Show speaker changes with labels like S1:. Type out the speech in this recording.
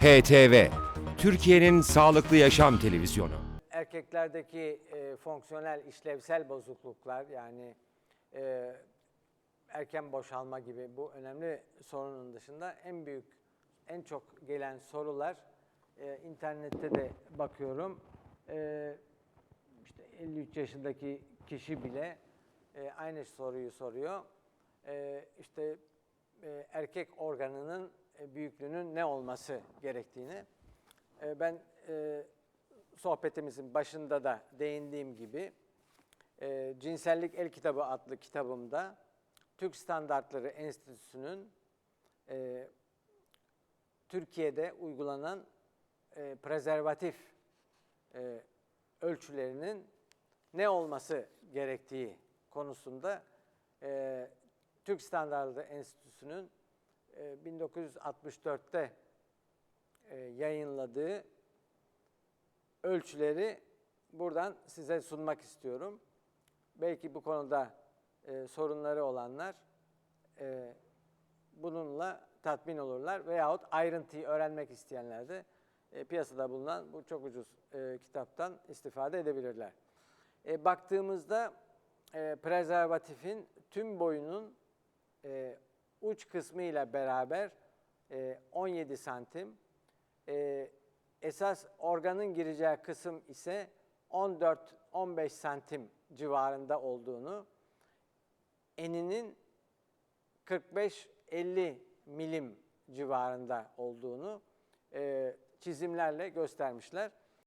S1: HTV, Türkiye'nin sağlıklı yaşam televizyonu.
S2: erkeklerdeki e, fonksiyonel işlevsel bozukluklar yani e, erken boşalma gibi bu önemli sorunun dışında en büyük, en çok gelen sorular e, internette de bakıyorum. E, işte 53 yaşındaki kişi bile e, aynı soruyu soruyor. E, işte e, erkek organının e, büyüklüğünün ne olması gerektiğini. E, ben sohbetimizin başında da değindiğim gibi Cinsellik El Kitabı adlı kitabımda Türk Standartları Enstitüsü'nün Türkiye'de uygulanan e, prezervatif ölçülerinin ne olması gerektiği konusunda Türk Standartları Enstitüsü'nün e, 1964'te e, yayınladığı ölçüleri buradan size sunmak istiyorum. Belki bu konuda e, sorunları olanlar e, bununla tatmin olurlar veyahut ayrıntıyı öğrenmek isteyenler de e, piyasada bulunan bu çok ucuz e, kitaptan istifade edebilirler. E, baktığımızda e, prezervatifin tüm boyunun e, uç kısmı ile beraber e, 17 santim, e, esas organın gireceği kısım ise 14-15 santim civarında olduğunu, eninin 45-50 milim civarında olduğunu e, çizimlerle göstermişler.